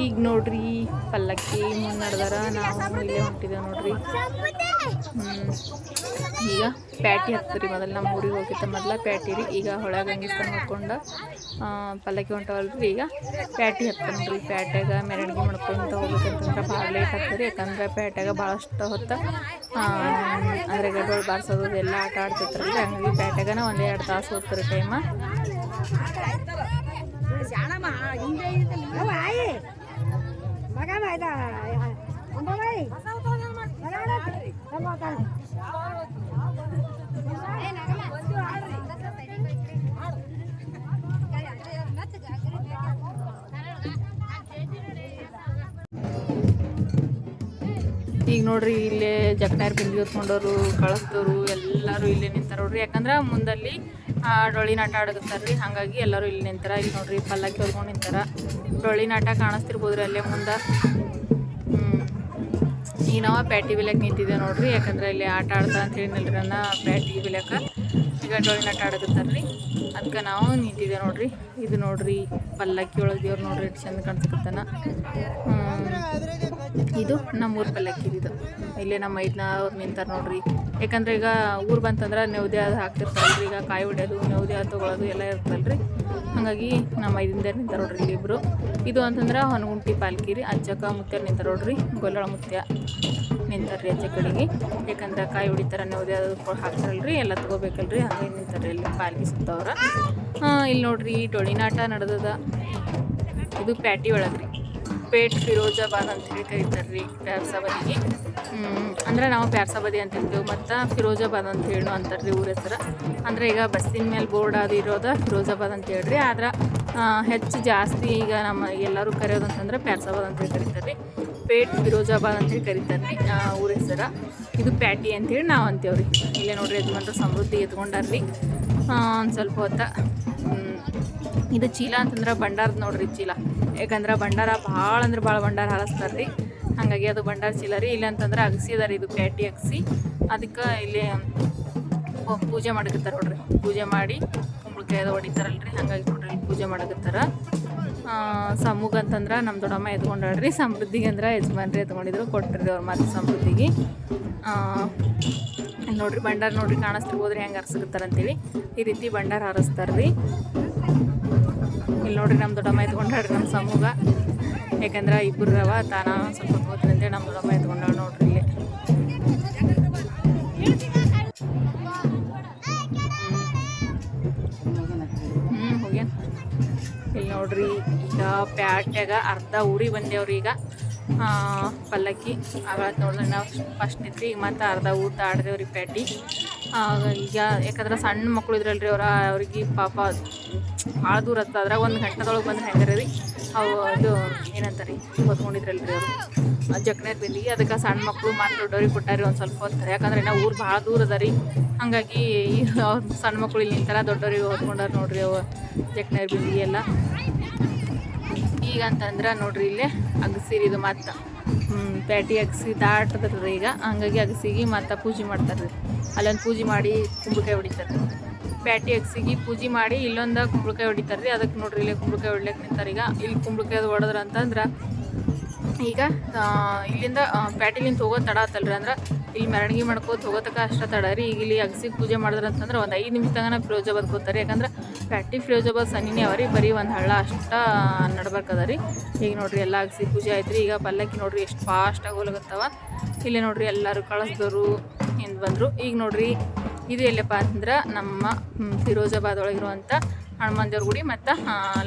ಈಗ ನೋಡ್ರಿ ಪಲ್ಲಕ್ಕಿ ಮುನ್ನಡ್ದಾರ ನಾವು ಇಲ್ಲೇ ಹೊಂಟಿದ್ದೇವೆ ನೋಡ್ರಿ. ಈಗ ಪ್ಯಾಟಿ ಹತ್ತರಿ ಮೊದಲು ನಮ್ಮ ಊರಿಗೆ ಹೋಗಿತ್ತ ಮೊದಲ ಪ್ಯಾಟಿ ರೀ. ಈಗ ಹೊಳೆ ಗಂಗಿಸ್ತಾನ ನೋಡ್ಕೊಂಡು ಆ, ಪಲ್ಲಕ್ಕಿ ಹೊಂಟವಲ್ರಿ. ಈಗ ಪ್ಯಾಟಿ ಹತ್ತ ಪ್ಯಾಟ್ಯಾಗ ಮೆರವಣಿಗೆ ಮಾಡ್ಕೊಂತ ಹೋಗ್ಬೇಕಂತಂದ್ರೆ ಭಾಳ ಲೇಟ್ ಆಗ್ತದೆ ಯಾಕಂದ್ರೆ ಪ್ಯಾಟ್ಯಾಗ ಭಾಳಷ್ಟು ಹೊತ್ತು ಅಂದರೆ ಗಡ್ಡೋಳು ಬಾರಿಸೋದು ಎಲ್ಲ ಆಟ ಆಡ್ತಿರ್ತಾರಲ್ಲ ಹಂಗಾಗಿ ಪ್ಯಾಟ್ಯಾಗನ ಒಂದೇ ಎರಡು ತಾಸು ಹೋಗ್ತಾರೆ ಟೈಮ ಈಗ ನೋಡ್ರಿ ಇಲ್ಲೇ ಜಕಣ್ಯಾರ ಬಿಂದಿ ಹೊತ್ಕೊಂಡವ್ರು ಕಳಿಸ್ದವ್ರು ಎಲ್ಲರೂ ಇಲ್ಲೇ ನಿಂತಾರ ನೋಡ್ರಿ. ಯಾಕಂದ್ರೆ ಮುಂದಲ್ಲಿ ಡೊಳ್ಳಿನ ಆಟ ಆಡಕತ್ತಾರ್ರಿ. ಹಾಗಾಗಿ ಎಲ್ಲರೂ ಇಲ್ಲಿ ನಿಂತಾರ, ಇಲ್ಲಿ ನೋಡ್ರಿ, ಪಲ್ಲಕ್ಕಿ ಹೊದ್ಕೊಂಡು ನಿಂತಾರ. ಡೊಳ್ಳಿನ ಆಟ ಕಾಣಿಸ್ತಿರ್ಬೋದ್ರಿ ಅಲ್ಲೇ ಮುಂದೆ. ಈಗ ನಾವು ಪ್ಯಾಟಿ ಬಿಲ್ಯಾಕ ನಿಂತಿದ್ದೇವೆ ನೋಡ್ರಿ, ಯಾಕಂದ್ರೆ ಇಲ್ಲಿ ಆಟ ಆಡ್ತಾ ಅಂತ ಹೇಳಿನಲ್ರಿ ನಿಲ್ರನ್ನ ಪ್ಯಾಟಿ ಬಿಲ್ಯಾಕ. ಈಗ ಡೊಳ್ಳಿನ ಆಟ ಆಡಕತ್ತಾರ್ರಿ. ಅದಕ್ಕೆ ನಾವು ನಿಂತಿದ್ದೇವೆ ನೋಡ್ರಿ. ಇದು ನೋಡ್ರಿ, ಪಲ್ಲಕ್ಕಿ ಒಳಗೆ ದೇವ್ರು ನೋಡ್ರಿ, ಎಷ್ಟು ಚಂದ ಕಾಣಿಸ್ಕತ್ತಾನ. ಇದು ನಮ್ಮೂರು ಪಲ್ಲಕ್ಕಿ ಇದು. ಇಲ್ಲೇ ನಮ್ಮ ಐದನ ಅವ್ರು ನಿಂತಾರೆ ನೋಡ್ರಿ. ಯಾಕಂದ್ರೆ ಈಗ ಊರು ಬಂತಂದ್ರೆ ನೆವದಿ ಅದು ಹಾಕ್ತಿರ್ತಾರಲ್ರಿ ಈಗ ಕಾಯಿ ಹೊಡೆಯೋದು ನೆವದಿ ಅದು ತೊಗೊಳೋದು ಎಲ್ಲ ಇರ್ತಲ್ರಿ. ಹಾಗಾಗಿ ನಮ್ಮ ಐದಿಂದ ನಿಂತಾರೆ ನೋಡ್ರಿ ಇಲ್ಲಿ ಇಬ್ಬರು ಇದು ಅಂತಂದ್ರೆ ಹೊನಗುಂಟಿ ಪಾಲ್ಕಿ ರೀ ಅಜ್ಜಕ ಮುತ್ಯ ನಿಂತಾರೆ ನೋಡ್ರಿ. ಗೊಲ್ಲಳ ಮುತ್ಯ ನಿಂತಾರ್ರಿ ಅಜ್ಜ ಕಡೆಗೆ. ಯಾಕಂದ್ರೆ ಕಾಯಿ ಹೊಡಿತಾರೆ ನೆವದಿ ಅದು ಹಾಕ್ತಾರಲ್ರಿ, ಎಲ್ಲ ತಗೋಬೇಕಲ್ರಿ. ಹಾಗೆ ನಿಂತಾರೆ ಇಲ್ಲಿ ಪಾಲ್ಕಿ ಸುತ್ತವ್ರ. ಇಲ್ಲಿ ನೋಡ್ರಿ ಡೊಳ್ಳಿನಾಟ ನಡೆದದ. ಇದು ಪ್ಯಾಟಿ ಒಳಗ್ರಿ. ಪೇಟ್ ಫಿರೋಜಾಬಾದ್ ಅಂತ ಹೇಳಿ ಕರೀತಾರೆ ರೀ ಪ್ಯಾರ್ಸಾಬಾದಿಗೆ ಅಂದ್ರೆ ನಾವು ಪ್ಯಾರ್ಸಾಬಾದಿ ಅಂತ ಹೇಳ್ತೇವೆ, ಮತ್ತು ಫಿರೋಜಾಬಾದ್ ಅಂತ ಹೇಳು ಅಂತಾರೆ ರೀ ಊರ ಹೆಸರು. ಅಂದರೆ ಈಗ ಬಸ್ಸಿನ ಮೇಲೆ ಬೋರ್ಡ್ ಅದು ಇರೋದು ಫಿರೋಜಾಬಾದ್ ಅಂತ ಹೇಳ್ರಿ. ಆದ್ರೆ ಹೆಚ್ಚು ಜಾಸ್ತಿ ಈಗ ನಮ್ಮ ಎಲ್ಲರೂ ಕರೆಯೋದು ಅಂತಂದ್ರೆ ಪ್ಯಾರ್ಸಾಬಾದ್ ಅಂತ ಹೇಳಿ ಕರೀತಾರೆ ರೀ ಪೇಟ್ ಫಿರೋಜಾಬಾದ್ ಅಂತ ಹೇಳಿ ಕರೀತಾರೆ ರೀ ಊರ ಹೆಸರು. ಇದು ಪ್ಯಾಟಿ ಅಂತೇಳಿ ನಾವು ಅಂತೇವ್ರಿ ಇಲ್ಲೇ ನೋಡ್ರಿ ಯಜಮಾನ್ರು ಸಮೃದ್ಧಿ ಎತ್ಕೊಂಡಾರ್ರಿ. ಒಂದು ಸ್ವಲ್ಪ ಹೊತ್ತ ಇದು ಚೀಲ ಅಂತಂದ್ರೆ ಬಂಡಾರದ ನೋಡ್ರಿ ಚೀಲ. ಯಾಕಂದ್ರೆ ಭಂಡಾರ ಭಾಳ ಅಂದ್ರೆ ಭಾಳ ಭಂಡಾರ ಹಾರಿಸ್ತಾರೆ ರೀ. ಹಾಗಾಗಿ ಅದು ಭಂಡಾರ ಚೀಲ ರೀ. ಇಲ್ಲ ಅಂತಂದ್ರೆ ಅಗಸಿ ಅದ ರೀ ಇದು ಪ್ಯಾಟಿ ಅಗಸಿ. ಅದಕ್ಕೆ ಇಲ್ಲಿ ಪೂಜೆ ಮಾಡಕತ್ತಾರೆ ನೋಡ್ರಿ. ಪೂಜೆ ಮಾಡಿ ಕುಂಬಳಕಾಯಿ ಅದು ಹೊಡಿತಾರಲ್ರಿ ಹಾಗಾಗಿ ನೋಡ್ರಿ ಇಲ್ಲಿ ಪೂಜೆ ಮಾಡಕತ್ತಾರ. ಸಮೂಗ ಅಂತಂದ್ರೆ ನಮ್ಮ ದೊಡ್ಡಮ್ಮ ಎತ್ಕೊಂಡಾಳ್ರಿ ಸಮೃದ್ಧಿಗೆ ಅಂದ್ರೆ ಯಜಮಾನ್ರಿ ಎತ್ಕೊಂಡಿದ್ರು. ಕೊಟ್ಟರಿ ಅವ್ರ ಮತ್ತೆ ಸಮೃದ್ಧಿಗೆ. ನೋಡ್ರಿ ಭಂಡಾರ ನೋಡ್ರಿ ಕಾಣಿಸ್ತಿರ್ಬೋದ್ರಿ. ಹೆಂಗೆ ಹರ್ಸಕತ್ತಾರ ಅಂತೇಳಿ. ಈ ರೀತಿ ಭಂಡಾರ ಹಾರಿಸ್ತಾರೆ ರೀ. ಇಲ್ಲಿ ನೋಡ್ರಿ ನಮ್ಮ ದೊಡ್ಡಮ್ಮ ಎತ್ಕೊಂಡಾಡ್ರಿ ನಮ್ಮ ಸಮೂಹ. ಯಾಕಂದ್ರೆ ಇಬ್ಬರು ಅವ, ತಾನ ಸ್ವಲ್ಪ ಅಂತೇಳಿ ನಮ್ಮ ದೊಡ್ಡಮ್ಮ ಎತ್ಕೊಂಡಾಳ ನೋಡ್ರಿ ಇಲ್ಲಿ. ಹ್ಞೂ ಹೋಗ್ಯಾನ. ಇಲ್ಲಿ ನೋಡ್ರಿ ಈಗ ಪ್ಯಾಟ್ಯಾಗ ಅರ್ಧ ಊರಿ ಬಂದೇವ್ರಿ ಈಗ. ಪಲ್ಲಕ್ಕಿ. ಆಗ ನೋಡಿದ್ರೆ ನಾವು ಫಸ್ಟ್ ನಿಂತ್ರಿ, ಈಗ ಮತ್ತೆ ಅರ್ಧ ಊಟ ಆಡ್ದೇವ್ರಿ ಪ್ಯಾಟಿ. ಈಗ ಯಾಕಂದ್ರೆ ಸಣ್ಣ ಮಕ್ಕಳು ಇದ್ರಲ್ರಿ ಅವ್ರ, ಅವ್ರಿಗೆ ಪಾಪ ಭಾಳ ದೂರ ಹತ್ತ ಅದ್ರಾಗ ಒಂದು ಗಂಟೆದೊಳಗೆ ಬಂದು ಹೆಂಗಾರ ರೀ ಅವು ಅದು ಏನಂತಾರೆ ಹೊತ್ಕೊಂಡಿದ್ರಲ್ರಿ ಅವರು. ಜಕ್ನೇರ್ ಬಿಂದಿಗೆ ಅದಕ್ಕೆ ಸಣ್ಣ ಮಕ್ಕಳು ಮಾತು ದೊಡ್ಡವ್ರಿಗೆ ಕೊಟ್ಟಾರಿ ಒಂದು ಸ್ವಲ್ಪ ಹೊತ್ತು. ಯಾಕಂದ್ರೆ ನಾವು ಊರು ಭಾಳ ದೂರ ಅದ ರೀ. ಹಾಗಾಗಿ ಸಣ್ಣ ಮಕ್ಕಳು ಇಲ್ಲಿ ನಿಂತಾರ ದೊಡ್ಡವ್ರಿಗೆ ಹೊತ್ಕೊಂಡಾರ ನೋಡ್ರಿ ಅವು ಜಕ್ನೇರ್ ಬಿಂದಿಗೆ ಎಲ್ಲ. ಈಗ ಅಂತಂದ್ರೆ ನೋಡ್ರಿ ಇಲ್ಲೇ ಅಗಸಿರಿ ಇದು ಮತ್ತು ಪ್ಯಾಟಿ ಅಗಸಿ ದಾಟದ್ರಿ ಈಗ. ಹಂಗಾಗಿ ಅಗಸಿಗೆ ಮತ್ತು ಪೂಜೆ ಮಾಡ್ತಾರೆ ಅಲ್ಲೊಂದು ಪೂಜೆ ಮಾಡಿ ಕುಂಬಳಕಾಯಿ ಹೊಡಿತಾರೆ ಪ್ಯಾಟಿ ಅಗಸಿಗೆ ಪೂಜೆ ಮಾಡಿ ಇಲ್ಲೊಂದು ಕುಂಬಳಕಾಯಿ ಹೊಡಿತಾರೆ ರೀ ಅದಕ್ಕೆ ನೋಡ್ರಿ ಇಲ್ಲೇ ಕುಂಬಳಕಾಯಿ ಹೊಡ್ಲಿಕ್ಕೆ ನಿಂತಾರೆ ಈಗ. ಇಲ್ಲಿ ಕುಂಬಳಕಾಯಿ ಅದು ಹೊಡೆದ್ರ ಅಂತಂದ್ರೆ ಈಗ ಇಲ್ಲಿಂದ ಪ್ಯಾಟಿಲಿಂದ ಹೋಗೋದು ತಡ ಆತಲ್ರಿ ಅಂದ್ರೆ ಇಲ್ಲಿ ಮೆರವಣಿಗೆ ಮಾಡ್ಕೋತ ಹೋಗೋತಕ್ಕ ಅಷ್ಟ ತಡ ರೀ. ಈಗ ಇಲ್ಲಿ ಅಗಸಿಗೆ ಪೂಜೆ ಮಾಡಿದ್ರೆ ಅಂತಂದ್ರೆ ಒಂದು ಐದು ನಿಮಿಷ ತನಕ ಫಿರೋಜಾಬಾದ್ ಕೂತಾರೆ ಯಾಕಂದ್ರೆ ಪ್ಯಾಟಿ ಫಿರೋಜಾಬಾದ್ ಸನ್ನಿನೇ ಅವ ರೀ. ಬರೀ ಒಂದು ಹಳ್ಳ ಅಷ್ಟ ನಡ್ಬೇಕದ ರೀ. ಈಗ ನೋಡ್ರಿ ಎಲ್ಲ ಅಗಸಿ ಪೂಜೆ ಆಯ್ತು ರೀ ಈಗ ಪಲ್ಲಕ್ಕಿ ನೋಡ್ರಿ ಎಷ್ಟು ಫಾಸ್ಟಾಗಿ ಹೋಗ್ಲಕತ್ತವ ಇಲ್ಲಿ ನೋಡ್ರಿ ಎಲ್ಲರೂ ಕಳಿಸ್ದವರು ಹಿಂದೆ ಬಂದರು. ಈಗ ನೋಡ್ರಿ ಇದು ಎಲ್ಲಪ್ಪ ಅಂದ್ರೆ ನಮ್ಮ ಫಿರೋಜಾಬಾದ್ ಒಳಗಿರುವಂಥ ಹನುಮಾನ್ ದೇವ್ರ ಗುಡಿ ಮತ್ತು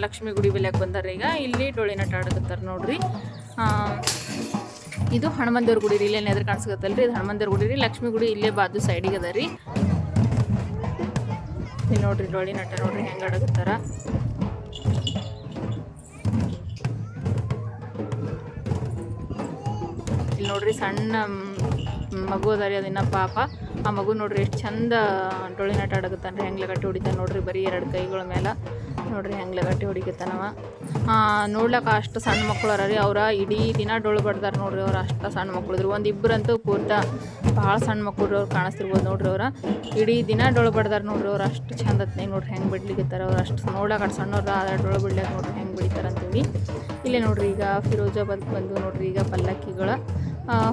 ಲಕ್ಷ್ಮಿ ಗುಡಿ ಬೆಲೆಗೆ ಬಂದಾರ ಈಗ. ಇಲ್ಲಿ ಡೊಳ್ಳಿನಾಟ ಆಡಕತ್ತಾರೆ ನೋಡ್ರಿ. ಇದು ಹನುಮಾನ್ ದೇವ್ರ ಗುಡಿ ರೀ. ಇಲ್ಲೇ ಎದುರು ರೀ ಇದು ಹನುಮಾನ್ ದೇವ್ರ ಗುಡಿ ರೀ. ಲಕ್ಷ್ಮೀ ಗುಡಿ ಇಲ್ಲೇ ಬಾದು ಸೈಡಿಗೆ ಅದ ರೀ. ಇಲ್ಲಿ ನೋಡ್ರಿ ನಟ ನೋಡ್ರಿ ಹೆಂಗೆ ಆಡಕತ್ತಾರ. ಇಲ್ಲಿ ನೋಡ್ರಿ ಸಣ್ಣ ಮಗು ಅದ ರೀ ಅದಿನ್ನ ಪಾಪ. ಆ ಮಗು ನೋಡ್ರಿ ಎಷ್ಟು ಚಂದ ಡೊಳ್ಳಿನಾಟ ಆಡಕತ್ತಾನ ರೀ ಹೆಂಗ್ಲ ಗಟ್ಟಿ ಹೊಡಿತಾನೆ ನೋಡ್ರಿ ಬರೀ ಎರಡು ಕೈಗಳ ಮೇಲೆ ನೋಡ್ರಿ ಹೆಂಗೆ ಗಟ್ಟಿ ಹೊಡಿಕತ್ತಾನವ ನೋಡ್ಲಕ್ಕ ಅಷ್ಟು ಸಣ್ಣ ಮಕ್ಕಳು ಅರ ರೀ ಅವ್ರ, ಇಡೀ ದಿನ ಡೊಳ್ಳು ಬಡ್ದಾರ ನೋಡ್ರಿ ಅವ್ರು ಅಷ್ಟು ಸಣ್ಣ ಮಕ್ಕಳು ಒಂದು ಇಬ್ಬರಂತೂ ಪೂರ್ತ ಭಾಳ ಸಣ್ಣ ಮಕ್ಕಳು ಅವ್ರು ಕಾಣಿಸ್ತಿರ್ಬೋದು ನೋಡ್ರಿ ಅವ್ರ. ಇಡೀ ದಿನ ಡೊಳ್ಳು ಬಡ್ದಾರ ನೋಡ್ರಿ ಅವ್ರು ಅಷ್ಟು ಚಂದ ಹತ್ನಾಗ ನೋಡ್ರಿ ಹೆಂಗೆ ಬಿಡ್ಲಿಕತ್ತಾರ ಅವ್ರು. ಅಷ್ಟು ನೋಡ್ಲಕ್ಕ ಅಷ್ಟು ಸಣ್ಣವ್ರು ಆದ್ರೆ ಡೊಳ್ಳು ಬಿಡ್ಲಿಕ್ಕೆ ನೋಡ್ರಿ ಹೆಂಗೆ ಬಿಡಿತಾರ ಅಂತೇಳಿ ಇಲ್ಲೇ ನೋಡ್ರಿ ಈಗ ಫಿರೋಜಾಬಾದ್ ಬಂದು ನೋಡ್ರಿ ಈಗ ಪಲ್ಲಕ್ಕಿಗಳ.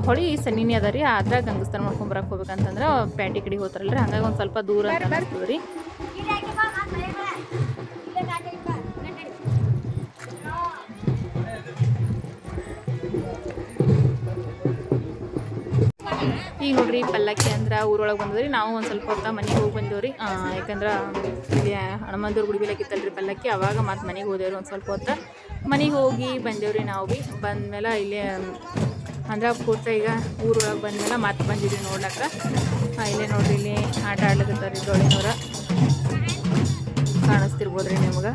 ಹೊಳಿ ಸನಿನೇ ಅದ ರೀ ಆದ್ರೆ ಗಂಗಸ್ಥಾನ ಮಾಡ್ಕೊಂಬರಕ್ಕೆ ಹೋಗ್ಬೇಕಂತಂದ್ರೆ ಪ್ಯಾಟಿ ಕಡೆ ಹೋಗ್ತಾರಲ್ರಿ ಹಂಗಾಗಿ ಒಂದು ಸ್ವಲ್ಪ ದೂರ ರೀ. ಈಗ ನೋಡ್ರಿ ಪಲ್ಲಕ್ಕಿ ಅಂದ್ರೆ ಊರೊಳಗೆ ಬಂದದ್ರಿ ನಾವು ಒಂದು ಸ್ವಲ್ಪ ಹೊತ್ತ ಮನೆಗೆ ಹೋಗಿ ಬಂದೇವ್ರಿ. ಯಾಕಂದ್ರೆ ಇಲ್ಲಿ ಹನುಮಂತವ್ರ ಗುಡಿ ಬೆಲಕಿತ್ತಲ್ರಿ ಪಲ್ಲಕ್ಕಿ ಅವಾಗ ಮತ್ತೆ ಮನೆಗೆ ಹೋದೇವ್ರಿ ಒಂದು ಸ್ವಲ್ಪ ಹೊತ್ತ. ಮನೆಗೆ ಹೋಗಿ ಬಂದೇವ್ರಿ ನಾವು ಭೀ ಬಂದ್ಮೇಲೆ ಇಲ್ಲೇ ಅಂದ್ರೆ ಪೂರ್ತ ಈಗ ಊರೊಳಗೆ ಬಂದ್ಮೇಲೆ ಮತ್ತೆ ಬಂದಿದ್ವಿ ನೋಡ್ಲಕ್ಕ. ಇಲ್ಲೇ ನೋಡ್ರಿ, ಇಲ್ಲಿ ಆಟ ಆಡ್ಲಿಕತ್ತಾರ ಡೊಳ್ಳಿನವ್ರ. ಕಾಣಿಸ್ತಿರ್ಬೋದ್ರಿ ನಿಮ್ಗೆ?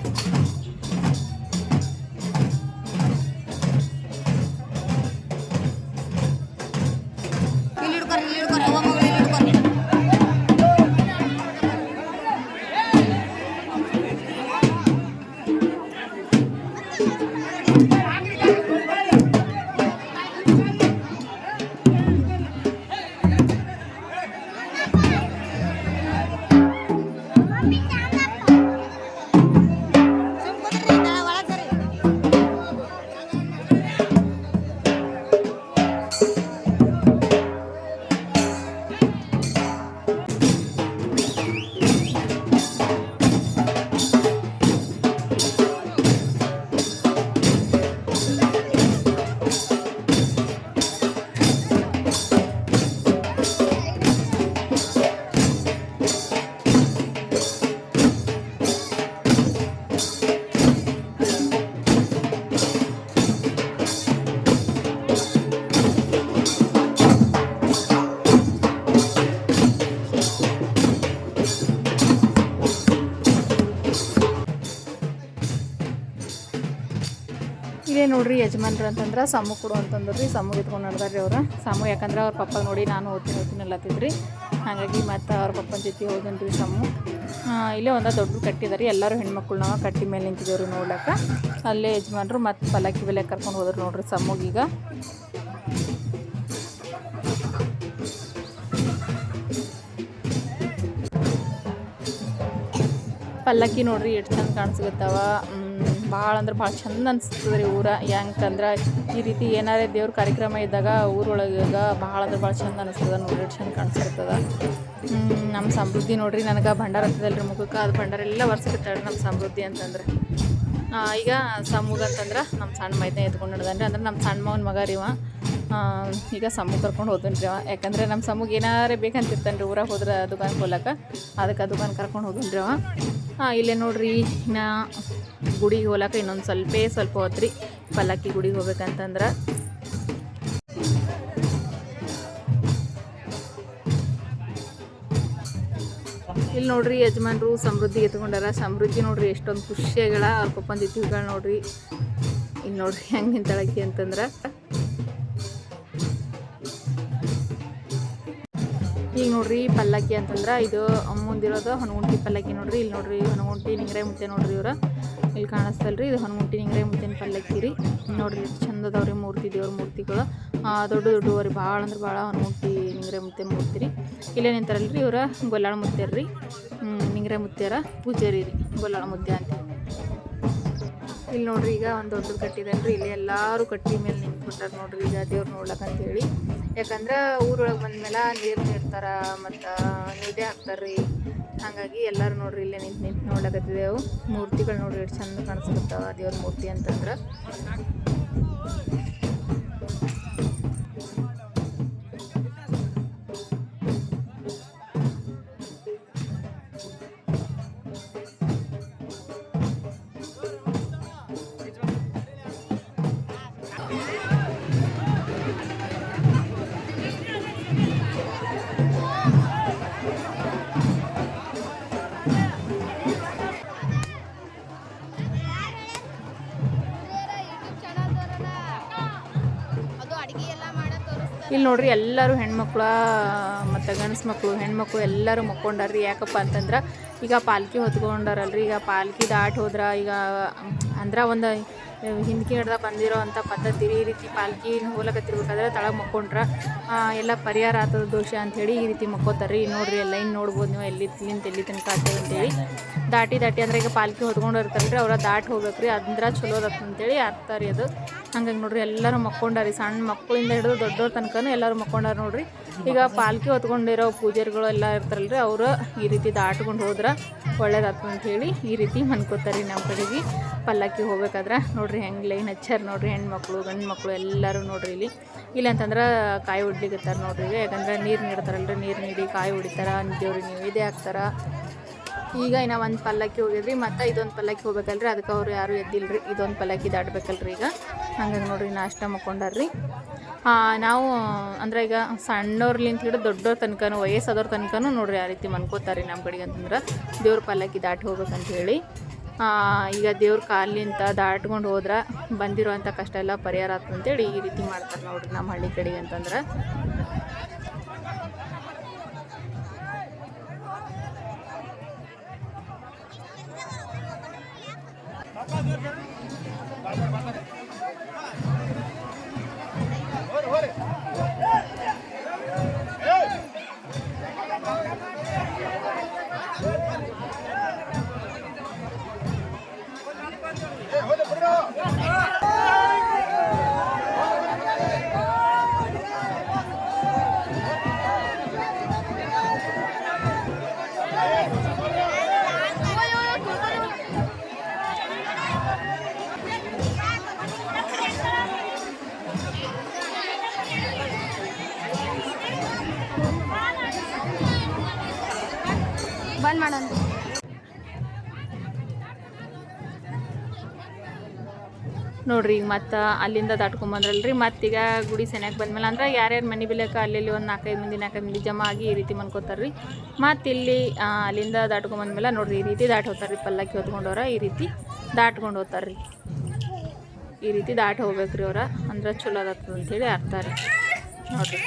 ಇದೇ ನೋಡ್ರಿ ಯಜಮಾನ್ರು ಅಂತಂದ್ರೆ ಸಮು ಕೊಡು ಅಂತಂದ್ರಿ, ಸಮು ಇಟ್ಕೊಂಡು ನಡ್ದಾರ ರೀ ಅವ್ರು. ಸಮು ಯಾಕಂದ್ರೆ ಅವ್ರ ಪಪ್ಪ ನೋಡಿ ನಾನು ಓದ್ತೀನಿ ಓದ್ತೀನಿ ಅಲ್ಲತ್ತಿದ್ರಿ ಹಾಗಾಗಿ ಮತ್ತು ಅವ್ರ ಪಪ್ಪನ ಜೊತೆ ಹೋದನ್ರಿ ಸಮು. ಇಲ್ಲೇ ಒಂದು ದೊಡ್ಡ ಕಟ್ಟಿದಾರೆ, ಎಲ್ಲರೂ ಹೆಣ್ಮಕ್ಳು ನಾವು ಕಟ್ಟಿ ಮೇಲೆ ನಿಂತಿದ್ದೇವ್ರಿ ನೋಡ್ಲಕ್ಕ. ಅಲ್ಲೇ ಯಜಮಾನ್ರು ಮತ್ತು ಪಲ್ಲಕ್ಕಿ ಬೆಲೆ ಕರ್ಕೊಂಡು ಹೋದ್ರು ನೋಡ್ರಿ ಸಮೂಗೀಗ ಪಲ್ಲಕ್ಕಿ ನೋಡ್ರಿ ಎಷ್ಟು ಚಂದ ಕಾಣಿಸ್ಕತ್ತಾವ ಭಾಳ ಅಂದ್ರೆ ಭಾಳ ಚಂದ ಅನಿಸ್ತದೆ ರೀ ಊರ. ಯಾಕಂದ್ರೆ ಈ ರೀತಿ ಏನಾರೇ ದೇವ್ರ ಕಾರ್ಯಕ್ರಮ ಇದ್ದಾಗ ಊರೊಳಗೆ ಭಾಳ ಅಂದ್ರೆ ಭಾಳ ಚಂದ ಅನಿಸ್ತದೆ ನೋಡ್ರಿ, ಚಂದ ಕಾಣಿಸ್ತಿರ್ತದ ನಮ್ಮ ಸಮೃದ್ಧಿ ನೋಡ್ರಿ, ನನಗೆ ಭಂಡಾರ ಅಂತದಲ್ರಿ ಮುಖಕ್ಕೆ, ಅದು ಭಂಡಾರ ಎಲ್ಲ ವರ್ಷಕ್ಕಿರ್ತಾಳೆ ನಮ್ಮ ಸಮೃದ್ಧಿ ಅಂತಂದ್ರೆ. ಈಗ ಸಮೂಗ ಅಂತಂದ್ರೆ ನಮ್ಮ ಸಣ್ಣ ಮೈದನ ಎತ್ಕೊಂಡು ನಡೆದನ್ರಿ, ಅಂದ್ರೆ ನಮ್ಮ ಸಣ್ಣ ಮಗನ ಮಗ ರೀ ಈಗ ಸಮೂಹ ಕರ್ಕೊಂಡು ಹೋದನ್ರಿ ಅವ. ಯಾಕಂದ್ರೆ ನಮ್ಮ ಸಮೂಗ್ ಏನಾರೇ ಬೇಕಂತಿರ್ತಾನೆ ರೀ ಊರಾಗ ಹೋದ್ರೆ ದುಕಾನ್ ಹೋಲಕ್ಕ ಅದಕ್ಕೆ ದುಕಾನ್ ಕರ್ಕೊಂಡು ಹೋದನ್ರಿ ಅವ. ಇಲ್ಲೇ ನೋಡ್ರಿ ನಾ ಗುಡಿಗೆ ಹೋಲಕ್ಕ ಇನ್ನೊಂದು ಸ್ವಲ್ಪೇ ಸ್ವಲ್ಪ ಹೊತ್ರಿ. ಪಲ್ಲಕ್ಕಿ ಗುಡಿಗೆ ಹೋಗ್ಬೇಕಂತಂದ್ರೆ. ಇಲ್ಲಿ ನೋಡ್ರಿ, ಯಜಮಾನ್ರು ಸಮೃದ್ಧಿ ಎತ್ಕೊಂಡಾರ. ಸಮೃದ್ಧಿ ನೋಡ್ರಿ, ಎಷ್ಟೊಂದು ಖುಷಿಯಾಗಳ ಅವ್ರ ನೋಡ್ರಿ. ಇಲ್ಲಿ ನೋಡ್ರಿ, ಹೆಂಗೆ ನಿಂತಾಳಕಿ ಅಂತಂದ್ರೆ. ಈಗ ನೋಡ್ರಿ ಪಲ್ಲಕ್ಕಿ ಅಂತಂದ್ರೆ ಇದು ಮುಂದಿರೋದು ಹನುಗುಂಟಿ ಪಲ್ಲಕ್ಕಿ ನೋಡ್ರಿ. ಇಲ್ಲಿ ನೋಡ್ರಿ ಹನುಗುಂಟಿ ನಿಂಗ್ರೆ ಮುತ್ತೆ ನೋಡ್ರಿ ಇವ್ರ. ಇಲ್ಲಿ ಕಾಣಿಸ್ತಲ್ರಿ ಇದು ಹನುಗುಂಟಿ ನಿಂಗ್ರೆ ಮುತ್ತಿನ ಪಲ್ಲಕ್ಕಿ ರೀ. ನೋಡ್ರಿ ಚಂದ ಅದಾವ್ರಿ ಮೂರ್ತಿ, ದೇವ್ರ ಮೂರ್ತಿಗಳು. ದೊಡ್ಡ ದೊಡ್ಡವ್ರಿ ಭಾಳ ಅಂದ್ರೆ ಭಾಳ ಹನುಗುಂಟಿ ನಿಂಗ್ರೆ ಮುತ್ತಿನ ಮೂರ್ತಿ ರೀ. ಇಲ್ಲೇ ನಿಂತಾರಲ್ರಿ ಇವ್ರ? ಗೊಲ್ಲಾಳ ಮುತ್ಯಾರ ರೀ. ನಿಂಗ್ರೆ ಮುತ್ಯಾರ ಪೂಜಾರಿ ರೀ, ಗೊಲ್ಲಾಳ ಮುದ್ದೆ ಅಂತ. ಇಲ್ಲಿ ನೋಡ್ರಿ ಈಗ ಒಂದು ದೊಡ್ಡ ಕಟ್ಟಿದಲ್ರಿ ಇಲ್ಲಿ ಎಲ್ಲರೂ ಕಟ್ಟಿ ಮೇಲೆ ನಿಂತ್ಬಿಟ್ಟಾರ ನೋಡ್ರಿ ಈಗ ದೇವ್ರು ನೋಡ್ಲಕ್ಕ ಅಂತ ಹೇಳಿ ಯಾಕಂದ್ರೆ ಊರೊಳಗೆ ಬಂದ್ಮೇಲೆ ನೀರು ನೀಡ್ತಾರ ಮತ್ತು ನೀದೆ ಹಾಕ್ತಾರ್ರಿ ಹಾಗಾಗಿ ಎಲ್ಲರೂ ನೋಡ್ರಿ ಇಲ್ಲೇ ನಿಂತು ನಿಂತು ನೋಡ್ಲಾಕತ್ತಿದ್ದೆವು ಮೂರ್ತಿಗಳು ನೋಡ್ರಿ ಎಷ್ಟು ಚಂದ ಕಾಣಿಸ್ಕೊತಾವ ದೇವ್ರ ಮೂರ್ತಿ ಅಂತಂದ್ರೆ. ಇಲ್ಲಿ ನೋಡ್ರಿ ಎಲ್ಲರೂ ಹೆಣ್ಮಕ್ಳ, ಮತ್ತು ಗಂಡ್ಸ್ ಮಕ್ಕಳು ಹೆಣ್ಮಕ್ಳು ಎಲ್ಲರೂ ಮಕ್ಕೊಂಡಾರ್ರಿ. ಯಾಕಪ್ಪ ಅಂತಂದ್ರೆ, ಈಗ ಪಾಲ್ಕಿ ಹೊತ್ಕೊಂಡಾರಲ್ರಿ. ಈಗ ಪಾಲ್ಕಿ ದಾಟ್ ಹೋದ್ರ, ಈಗ ಅಂದ್ರೆ ಒಂದು ಹಿಂದ್ಕಿ ಹಿಡ್ದ ಬಂದಿರೋ ಅಂಥ ಪದ್ಧತಿ ಈ ರೀತಿ ಪಾಲ್ಕಿ ಹೋಲಕತ್ತಿರ್ಬೇಕಾದ್ರೆ ತಳಗೆ ಮಕ್ಕೊಂಡ್ರೆ ಎಲ್ಲ ಪರಿಹಾರ ಆತದ ದೋಷ ಅಂಥೇಳಿ ಈ ರೀತಿ ಮಕ್ಕೋತಾರ್ರಿ. ನೋಡಿರಿ, ಎಲ್ಲ ಇನ್ನು ನೋಡ್ಬೋದು ನೀವು ಎಲ್ಲಿ ನಿಂತ ಎಲ್ಲಿ ತನಕ ಆಗ್ತದೆ ಅಂತೇಳಿ ದಾಟಿ ದಾಟಿ ಅಂದ್ರೆ ಈಗ ಪಾಲ್ಕಿ ಹೊತ್ಕೊಂಡು ಇರ್ತಾರಲ್ರಿ, ಅವ್ರ ದಾಟಿ ಹೋಗ್ಬೇಕು ರೀ ಅಂದ್ರೆ ಚಲೋ ಅಂತೇಳಿ ಅರ್ಥ ರೀ ಅದು. ಹಂಗಾಗಿ ನೋಡ್ರಿ, ಎಲ್ಲರೂ ಮಕ್ಕೊಂಡಾರಿ ಸಣ್ಣ ಮಕ್ಕಳಿಂದ ಹಿಡಿದು ದೊಡ್ಡವ್ರ ತನಕನೂ ಎಲ್ಲರೂ ಮಕ್ಕೊಂಡಾರ ನೋಡ್ರಿ. ಈಗ ಪಾಲ್ಕಿ ಹೊತ್ಕೊಂಡಿರೋ ಪೂಜಾರಿಗಳು ಎಲ್ಲ ರೀ ಅವರು ಈ ರೀತಿ ದಾಟ್ಕೊಂಡು ಹೋದ್ರೆ ಒಳ್ಳೇದಾಗ್ತದೆ ಅಂತ ಹೇಳಿ ಈ ರೀತಿ ಮನ್ಕೋತಾರೆ ನಮ್ಮ ಕಡೆಗೆ. ಪಲ್ಲಕ್ಕಿ ಹೋಗ್ಬೇಕಾದ್ರೆ ನೋಡ್ರಿ ಹೆಂಗೆ ಲೈನ್ ಹಚ್ಚಾರ ನೋಡ್ರಿ ಹೆಣ್ಮಕ್ಳು ಗಂಡು ಮಕ್ಕಳು ಎಲ್ಲರೂ ನೋಡ್ರಿ ಇಲ್ಲಿ. ಇಲ್ಲ ಅಂತಂದ್ರೆ ಕಾಯಿ ಹೊಡ್ಲಿಕತ್ತಾರ ನೋಡ್ರಿ ಈಗ. ಯಾಕಂದ್ರೆ ನೀರು ನೀಡ್ತಾರಲ್ರಿ, ನೀರು ನೀಡಿ ಕಾಯಿ ಹೊಡಿತಾರ ನೀವು ಇದೇ ಹಾಕ್ತಾರ. ಈಗ ಇನ್ನು ಒಂದು ಪಲ್ಲಕ್ಕಿ ಹೋಗಿದ್ರಿ, ಮತ್ತು ಇದೊಂದು ಪಲ್ಲಕ್ಕಿ ಹೋಗ್ಬೇಕಲ್ರಿ. ಅದಕ್ಕೆ ಅವ್ರು ಯಾರು ಎದ್ದಿಲ್ರಿ, ಇದೊಂದು ಪಲ್ಲಕ್ಕಿ ದಾಟ್ಬೇಕಲ್ರಿ ಈಗ. ಹಂಗಾಗಿ ನೋಡ್ರಿ ನಾಷ್ಟ ಮಕ್ಕೊಂಡಾರ್ರಿ ನಾವು ಅಂದ್ರೆ ಈಗ ಸಣ್ಣವ್ರಲಿಂತ ಹಿಡಿದು ದೊಡ್ಡವ್ರ ತನಕನೂ ವಯಸ್ಸಾದವ್ರ ತನಕನೂ ನೋಡ್ರಿ ಆ ರೀತಿ ಮನ್ಕೋತಾರೆ ನಮ್ಮ ಕಡೆಗೆ ಅಂತಂದ್ರೆ. ದೇವ್ರ ಪಲ್ಲಕ್ಕಿ ದಾಟಿ ಹೋಗ್ಬೇಕಂತ ಹೇಳಿ. ಈಗ ದೇವ್ರ ಕಾಲಿಂತ ದಾಟ್ಕೊಂಡು ಹೋದ್ರೆ ಬಂದಿರೋವಂಥ ಕಷ್ಟ ಎಲ್ಲ ಪರಿಹಾರ ಅಂತೇಳಿ ಈ ರೀತಿ ಮಾಡ್ತಾರೆ ನೋಡ್ರಿ ನಮ್ಮ ಹಳ್ಳಿ ಕಡೆಗೆ ಅಂತಂದ್ರೆ. ಬಂದ್ ಮಾಡೋಣ. ನೋಡ್ರಿ, ಈಗ ಮತ್ತು ಅಲ್ಲಿಂದ ದಾಟ್ಕೊಂಬಂದ್ರಲ್ರಿ ಮತ್ತೀಗ ಗುಡಿ ಸೆನ್ಯಾಗ ಬಂದ್ಮೇಲೆ ಅಂದ್ರೆ ಯಾರ್ಯಾರು ಮನೆ ಬಿಲಕ ಅಲ್ಲಿ ಒಂದು ನಾಲ್ಕೈದು ಮಂದಿ ನಾಲ್ಕೈದು ಮಂದಿ ಜಮಾ ಆಗಿ ಈ ರೀತಿ ಮನ್ಕೋತಾರ್ರಿ ಮತ್ತು ಇಲ್ಲಿ ಅಲ್ಲಿಂದ ದಾಟ್ಕೊಂಬಂದ್ಮೇಲೆ ನೋಡ್ರಿ, ಈ ರೀತಿ ದಾಟ್ ಹೋಗ್ತಾರ್ರಿ, ಪಲ್ಲಕ್ಕಿ ಹೊತ್ಕೊಂಡವ್ರ, ಈ ರೀತಿ ದಾಟ್ಕೊಂಡು ಹೋಗ್ತಾರ್ರಿ. ಈ ರೀತಿ ದಾಟ್ ಹೋಗ್ಬೇಕ್ರಿ ಅವ್ರ, ಅಂದ್ರೆ ಚಲೋ ಅಂತ ಹೇಳಿ ಅರ್ಥ ರೀ. ನೋಡ್ರಿ.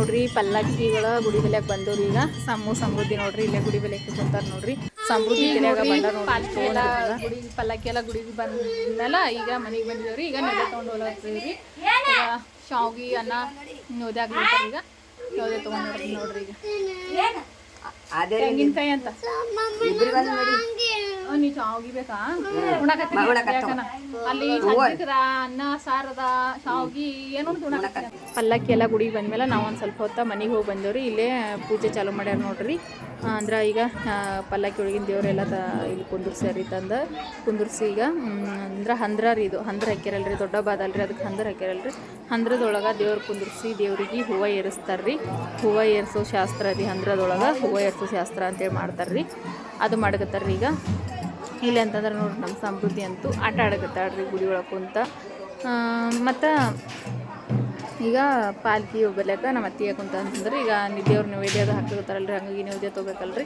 ನೋಡ್ರಿ ಪಲ್ಲಕ್ಕಿಗಳ ಗುಡಿ ಬೆಲೆಗೆ ಬಂದವ್ರು ಈಗ. ಸಮೂ ಸಮೃದ್ಧಿ ನೋಡ್ರಿ ಇಲ್ಲೇ ಗುಡಿ ಬೆಲೆಗೆ ಬಂದಾರ ನೋಡ್ರಿ. ಸಮೃದ್ಧಿ ಬಂದಾರ ಗುಡಿ ಪಲ್ಲಕ್ಕಿ ಎಲ್ಲ ಗುಡಿಗೆ ಬಂದ್ಮೇಲೆ ಈಗ ಮನೆಗೆ ಬಂದಿದ್ರಿ ಈಗ ನೆಲೆ ತೊಗೊಂಡು ಹೋಗ್ತೀವಿ ಈಗ. ಶಾವ್ಗಿ ಅನ್ನ ನೋದೆ ಈಗ. ನೋದೆ ತೊಗೊಂಡು ನೋಡ್ರಿ ಈಗ. ತೆಂಗಿನಕಾಯಿ ಅಂತ. ನೀ ಶಾವ್ಗಿ ಬೇಕಾ ಉಣ್ಣಾಕತ್ತೀನಿ ಯಾಕನ? ಅಲ್ಲಿ ಸಜ್ಜಿಕದ ಅನ್ನ ಸಾರದ ಶಾವ್ಗಿ ಏನು ಪಲ್ಲಕ್ಕಿ ಎಲ್ಲ ಗುಡಿಗೆ ಬಂದ್ಮೇಲೆ ನಾವು ಒಂದು ಸ್ವಲ್ಪ ಹೊತ್ತ ಮನೆಗೆ ಹೋಗಿ ಬಂದವ್ರಿ. ಇಲ್ಲೇ ಪೂಜೆ ಚಾಲೂ ಮಾಡ್ಯಾರ ನೋಡ್ರಿ. ಅಂದ್ರೆ ಈಗ ಆ, ಪಲ್ಲಕ್ಕಿ ಒಳಗಿನ ದೇವರೆಲ್ಲ ತ ಇಲ್ಲಿ ಕುಂದಿರ್ಸ್ಯಾರಿ ತಂದ. ಕುಂದಿರ್ಸಿ ಈಗ ಮ್, ಅಂದ್ರೆ ಹಂದ್ರ ರೀ ಇದು. ಹಂದ್ರ ಹಾಕ್ಯಾರಲ್ರಿ ದೊಡ್ಡ ಬಾದಲ್ರಿ ಅದಕ್ಕೆ ಹಂದ್ರ ಹಾಕ್ಯಾರಲ್ರಿ ಹಂದ್ರದೊಳಗೆ ದೇವ್ರು ಕುಂದಿರ್ಸಿ ದೇವ್ರಿಗೆ ಹೂವು ಏರಿಸ್ತಾರೆ ರೀ ಹೂವು ಏರಿಸೋ ಶಾಸ್ತ್ರ ರೀ ಹಂದ್ರದೊಳಗೆ. ಹೂವು ಏರಿಸೋ ಶಾಸ್ತ್ರ ಅಂತೇಳಿ ಮಾಡ್ತಾರೆ ರೀ ಅದು ಮಾಡ್ಕತ್ತಾರ್ರಿ ಈಗ. ಇಲ್ಲಿ ಅಂತಂದ್ರೆ ನೋಡ್ರಿ ನಮ್ಮ ಸಮೃದ್ಧಿ ಅಂತೂ ಆಟ ಆಡಕತ್ತಾಡ್ರಿ ಗುಡಿ ಒಳಗೆ ಕುಂತ. ಮತ್ತು ಈಗ ಪಾಲ್ಕಿ ಒಬ್ಬರ್ಲಕ್ಕ ನಮ್ಮ ಅತ್ತಿಗೆ ಕುಂತ ಅಂತಂದ್ರೆ ಈಗ ನಿದ್ದೆಯವ್ರ ನೈವೇದ್ಯ ಅದು ಹಾಕಿರ್ತಾರಲ್ರಿ, ಹಂಗಾಗಿ ನೈವೇದ್ಯ ತೊಗೋಬೇಕಲ್ರಿ.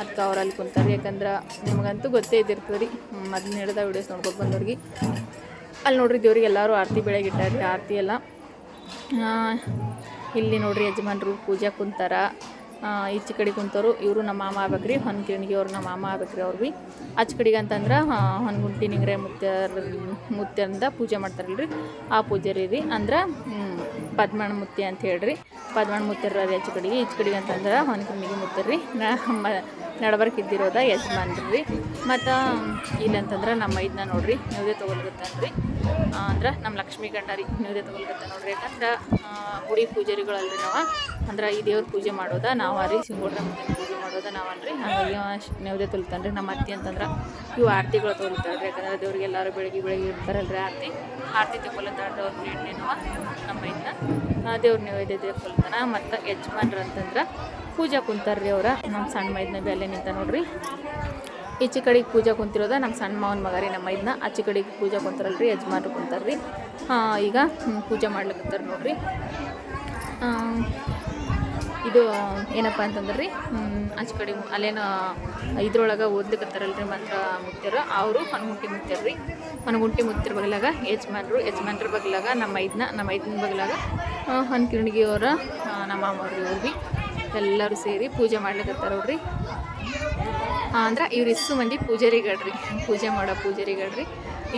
ಅದಕ್ಕೆ ಅವ್ರು ಅಲ್ಲಿ ಕುಂತಾರೆ ಯಾಕಂದ್ರೆ ನಿಮಗಂತೂ ಗೊತ್ತೇ ಇದ್ದಿರ್ತದೆ ರೀ. ಮೊದ್ಲು ಹಿಡ್ದ ವಿಡಿಯೋಸ್ ನೋಡ್ಕೊಂಡು ಬಂದವ್ರಿಗೆ ಅಲ್ಲಿ ನೋಡ್ರಿ ದೇವ್ರಿಗೆ ಎಲ್ಲರೂ ಆರತಿ ಬೆಳಗ್ಗೆ ಇಟ್ಟಾರ್ರಿ, ಆರತಿ ಎಲ್ಲ. ಇಲ್ಲಿ ನೋಡ್ರಿ ಯಜಮಾನ್ರು ಪೂಜೆ ಕುಂತಾರ. ಈಚೆ ಕಡೆ ಕುಂತವರು ಇವರು ನಮ್ಮ ಮಾಮ ಆಗ್ಬೇಕ್ರಿ, ಹೊನ್ಕಿಣಿಗೆ ಅವ್ರು ನಮ್ಮ ಮಾಮ ಆಗ್ಬೇಕ್ರಿ ಅವ್ರು ಭೀ ಆಚೆ ಕಡೆಗೆ ಅಂತಂದ್ರೆ ಹೊನ್ಗುಂಟಿ, ನಿಂಗ್ರೆ ಮುತ್ಯಾರ, ಮುತ್ಯಂದ ಪೂಜೆ ಮಾಡ್ತಾರಲ್ರಿ, ಆ ಪೂಜೆ ರೀ. ಅಂದ್ರೆ ಹ್ಮ್, ಮುತ್ತಿ ಅಂತ ಹೇಳ್ರಿ. ಪದ್ಮಣ ಮುತ್ತಿರ ಹೆಚ್ಚು ಕಡೆಗೆ ಈಚು ಕಡೆಗೆ ಅಂತಂದ್ರೆ ಹೊನ್ಕಿಣಿಗೆ ಮುತ್ಯರಿ ನಡಬರ್ಕ್ ಇದ್ದಿರೋದ ಯಜಮಾನ್ರಿ ಮತ್ತು ಇಲ್ಲಂತಂದ್ರೆ ನಮ್ಮ ಇದನ್ನ ನೋಡ್ರಿ ನೀವೇ ತೊಗೊಳ್ಗತ್ತನ್ರಿ ಅಂದ್ರೆ. ನಮ್ಮ ಲಕ್ಷ್ಮೀ ಗಂಡ ರೀ ನೈವೇದ್ಯ ತೊಗೊಳ್ಗತ್ತ ನೋಡ್ರಿ. ಯಾಕಂದ್ರೆ ಗುಡಿ ಪೂಜಾರಿಗಳಲ್ರಿ ನಾವು. ಅಂದ್ರೆ ಈ ದೇವ್ರ ಪೂಜೆ ಮಾಡೋದ ನಾವು ರೀ ಸಿಂಗೋಡ್ರ ಮಾಡೋದ ನಾವನ್ರಿ ಹಾಗಾಗಿ ನೆವದೇ ತೊಲ್ತಾನ್ರಿ ನೈವೇದ್ಯ ನಮ್ಮ ಅತ್ತಿ ಅಂತಂದ್ರೆ, ಇವು ಆರತಿಗಳು ರೀ ಯಾಕಂದ್ರೆ ದೇವ್ರಿಗೆ ಎಲ್ಲರೂ ಬೆಳಗ್ಗೆ ಬೆಳಗ್ಗೆ ಇರ್ತಾರಲ್ರಿ ಆರತಿ. ಆರತಿ ತಗೊಳ್ತಾಳ್ರಿ ಅವ್ರ ಎಣ್ಣೆನವ ನಾವು ನಮ್ಮ ಇದನ್ನ ದೇವ್ರ ನೈವೇದ್ಯ ತೊಲ್ತಾನ. ಮತ್ತು ಯಜಮಾನ್ರು ಅಂತಂದ್ರೆ ಪೂಜಾ ಕುಂತಾರ್ರಿ ಅವ್ರ. ನಮ್ಮ ಸಣ್ಣ ಮೈದ್ನ ಬೆಲೆ ನಿಂತ ನೋಡ್ರಿ. ಈಚೆ ಕಡೆಗೆ ಪೂಜಾ ಕುಂತಿರೋದ, ನಮ್ಮ ಸಣ್ಣ ಮಾವನ ಮಗ ರೀ ನಮ್ಮ ಇದನ್ನ ಆಚೆ ಕಡೆಗೆ ಪೂಜಾ ಕುಂತಾರಲ್ರಿ, ಯಜಮಾನ್ರು ಕುಂತಾರ್ರಿ. ಈಗ ಪೂಜೆ ಮಾಡ್ಲಿಕ್ಕತ್ತಾರ ನೋಡ್ರಿ. ಇದು ಏನಪ್ಪ ಅಂತಂದ್ರೆ ರೀ ಆಚೆ ಕಡೆ ಅಲ್ಲೇನು ಇದ್ರೊಳಗೆ ಓದ್ಲಿಕ್ಕತ್ತಾರಲ್ರಿ ಮಂತ್ರ ಮುತ್ಯರು. ಅವರು ಹನುಗುಂಟಿ ಮುತ್ಯರು ರೀ ಹನುಗುಂಟಿ ಮುತ್ತಿರ ಬಗಲಾಗ ಯಜಮಾನ್ರು, ಯಜಮಾನ್ರ ಬಗ್ಲಾಗ ನಮ್ಮ ಐದ್ನ, ನಮ್ಮ ಐದನ ಬಗ್ಲಾಗ ಹನ್ ಕಿರಣಿಗೆಯವರ ನಮ್ಮ ಮಾಮವ್ರಿಗೆ ಇವ್ರು ಎಲ್ಲರೂ ಸೇರಿ ಪೂಜೆ ಮಾಡ್ಲಿಕ್ಕತ್ತಾರ ನೋಡ್ರಿ ಅಂದ್ರೆ ಇವ್ರು ಇಷ್ಟು ಮಂದಿ ಪೂಜಾರಿಗಳ್ರಿ. ಪೂಜೆ ಮಾಡೋ ಪೂಜಾರಿಗಳ್ರಿ.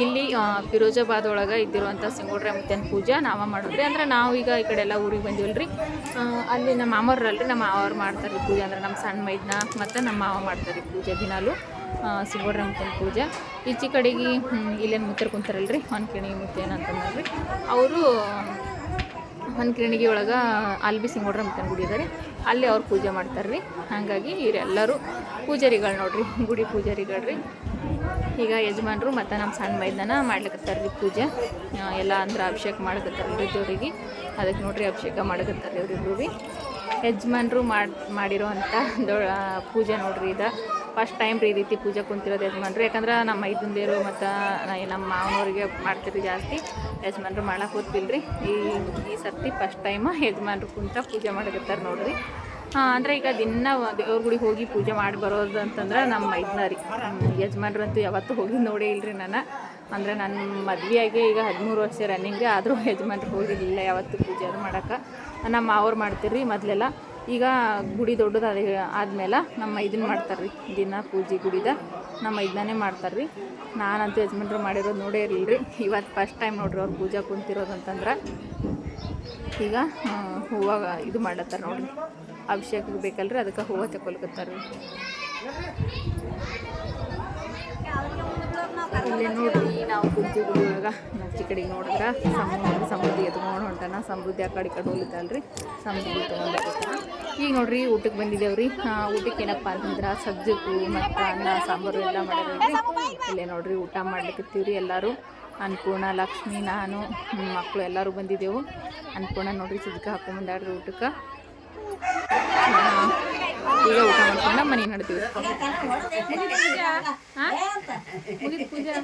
ಇಲ್ಲಿ ಫಿರೋಜಾಬಾದ್ ಒಳಗೆ ಇದ್ದಿರುವಂಥ ಸಿಂಗೋಡ್ರೆ ಮುತ್ತೇನ ಪೂಜೆ ನಾವ ಮಾಡೋದ್ರಿ ಅಂದ್ರೆ ನಾವು ಈಗ ಈ ಕಡೆ ಎಲ್ಲ ಊರಿಗೆ ಬಂದಿವಲ್ರಿ. ಅಲ್ಲಿ ನಮ್ಮ ಮಾಮವ್ರಲ್ರಿ ನಮ್ಮ ಮಾವರು ಮಾಡ್ತಾರೆ ಪೂಜೆ. ಅಂದ್ರೆ ನಮ್ಮ ಸಣ್ಣ ಮೈದ್ನ ಮತ್ತು ನಮ್ಮ ಮಾವ ಮಾಡ್ತಾರೆ ಪೂಜೆ ದಿನಾಲು. ಸಿಂಗೋಡ್ರೆ ಮುತ್ತೇನ ಪೂಜೆ. ಈಚೆ ಕಡೆಗೆ ಇಲ್ಲೇನು ಮುತ್ತರ್ ಕುಂತಾರಲ್ರಿ, ಹೊನ್ಕಿಣಿ ಮುತ್ತೇನ ಅಂತಂದ್ರಿ ಅವರು ಹೊನ್ಕಿರಣಿಗೆ ಒಳಗೆ ಅಲ್ಲಿ ಬಿ ಸಿಂಗೋಡ್ರ ಮುತ್ತೇನ ಗುಡಿ ಇದ್ದಾರೆ ಅಲ್ಲಿ ಅವ್ರು ಪೂಜೆ ಮಾಡ್ತಾರೆ ರೀ ಹಾಗಾಗಿ ಇವರೆಲ್ಲರೂ ಪೂಜಾರಿಗಳು ನೋಡಿರಿ, ಗುಡಿ ಪೂಜಾರಿಗಳು ರೀ ಈಗ ಯಜಮಾನರು ಮತ್ತು ನಮ್ಮ ಸಣ್ಣ ಮೈದಾನ ಮಾಡ್ಲಿಕತ್ತಾರೆ ರೀ ಪೂಜೆ. ಎಲ್ಲ ಅಂದ್ರೆ ಅಭಿಷೇಕ ಮಾಡ್ಕತ್ತಾರೆ ರೀ ದೇವ್ರಿಗೆ ಅದಕ್ಕೆ ನೋಡ್ರಿ ಅಭಿಷೇಕ ಮಾಡ್ಕತ್ತಾರೆ ರೀ ಅವರಿಬ್ರು ಭೀ ಯಜಮಾನರು ಮಾಡಿ ಮಾಡಿರೋ ಅಂಥ ಪೂಜೆ ನೋಡ್ರಿ ಇದು. ಫಸ್ಟ್ ಟೈಮ್ ಈ ರೀತಿ ಪೂಜೆ ಕುಂತಿರೋದು ಯಜಮಾನ್ರು. ಯಾಕಂದ್ರೆ ನಮ್ಮ ಮೈದುಂದೇರು ಮತ್ತು ನಮ್ಮ ಮಾವನವ್ರಿಗೆ ಮಾಡ್ತೀರಿ ಜಾಸ್ತಿ. ಯಜಮಾನ್ರು ಮಾಡಕ್ಕೆ ರೀ ಈ ಈ ಸರ್ತಿ ಫಸ್ಟ್ ಟೈಮ ಯಜಮಾನ್ರು ಕುಂತ ಪೂಜೆ ಮಾಡಕತ್ತಾರೆ ನೋಡ್ರಿ. ಅಂದರೆ ಈಗ ದಿನ ದೇವ್ರ ಗುಡಿ ಹೋಗಿ ಪೂಜೆ ಮಾಡಿ ಬರೋದು ಅಂತಂದ್ರೆ ನಮ್ಮ ಮೈದ್ನಾರಿ ರೀ ಯಜಮಾನ್ರು ಅಂತೂ ಯಾವತ್ತೂ ಹೋಗಿ ನೋಡೇ ಇಲ್ರಿ ನಾನು. ಅಂದ್ರೆ ನನ್ನ ಮದ್ವೆಯಾಗಿ ಈಗ ಹದಿಮೂರು ವರ್ಷ ರನ್ನಿಂಗ್ ಆದರೂ ಯಜಮಾನ್ರು ಹೋಗಿರಲಿಲ್ಲ ಯಾವತ್ತೂ ಪೂಜೆ ಅದು ಮಾಡೋಕೆ. ನಮ್ಮ ಮಾವ್ರು ಮಾಡ್ತೀರಿ ಮೊದಲೆಲ್ಲ. ಈಗ ಗುಡಿ ದೊಡ್ಡದು ಆದಮೇಲೆ ನಮ್ಮ ಇದನ್ನ ಮಾಡ್ತಾರೆ ರೀ ದಿನ ಪೂಜೆ ಗುಡಿದ ನಮ್ಮ ಇದನ್ನೇ ಮಾಡ್ತಾರೆ ರೀ ನಾನಂತೂ ಯಜಮಾನ್ರು ಮಾಡಿರೋದು ನೋಡೇ ಇರಲಿಲ್ಲ ಇವತ್ತು ಫಸ್ಟ್ ಟೈಮ್ ನೋಡ್ರಿ ಅವ್ರು ಪೂಜೆ ಕುಂತಿರೋದು ಅಂತಂದ್ರೆ. ಈಗ ಹೂವಾಗ ಇದು ಮಾಡತ್ತಾರ ನೋಡ್ರಿ. ಅಭಿಷೇಕಕ್ಕೆ ಬೇಕಲ್ರಿ? ಅದಕ್ಕೆ ಹೂವು ತಗೊಳ್ಕತ್ತಾರ ಇಲ್ಲಿ ನೋಡ್ರಿ ನಾವು ಕುಂತಿ ಗುಡಿ ಒಳಗೆ ನಚ್ಚಿ ಕಡೆಗೆ ನೋಡಿದ್ರೆ ಸಮೃದ್ಧಿ ಸಮೃದ್ಧಿ ಎತ್ಕೊಂಡು ಹೊಂಟಾನ. ಸಮೃದ್ಧಿ ಆ ಕಡೆ ಕಡೆ ಹೋಗ್ಲಿತ್ತಲ್ರಿ ಸಮೃದ್ಧಿ ತೊಗೊಂಡು ಈಗ ನೋಡ್ರಿ, ಊಟಕ್ಕೆ ಬಂದಿದ್ದೇವ್ರಿ ಊಟಕ್ಕೆ ಏನಪ್ಪ ಅಂತಂದ್ರೆ ಸಜ್ಜಕ್ಕು ಮತ್ತು ಅನ್ನ, ಸಾಂಬಾರು ಎಲ್ಲ ಮಾಡಿದ್ರಿ ಇಲ್ಲೇ ನೋಡ್ರಿ, ಊಟ ಮಾಡ್ಲಿಕ್ಕತ್ತೀವ್ರಿ ಎಲ್ಲರೂ. ಅನ್ನಪೂರ್ಣ, ಲಕ್ಷ್ಮಿ, ನಾನು ಮಕ್ಕಳು ಎಲ್ಲರೂ ಬಂದಿದ್ದೆವು. ಅನ್ನಪೂರ್ಣ ನೋಡ್ರಿ ಸಜ್ಜಕ ಹಾಕೊಂಬಂದಾಡ್ರಿ ಊಟಕ್ಕೆ. ಈಗ ಊಟ ಮಾಡ್ಕೊಂಡು ಮನೆಗೆ ನಡ್ತೀವಿ ಮುಗಿದು ಪೂಜಾ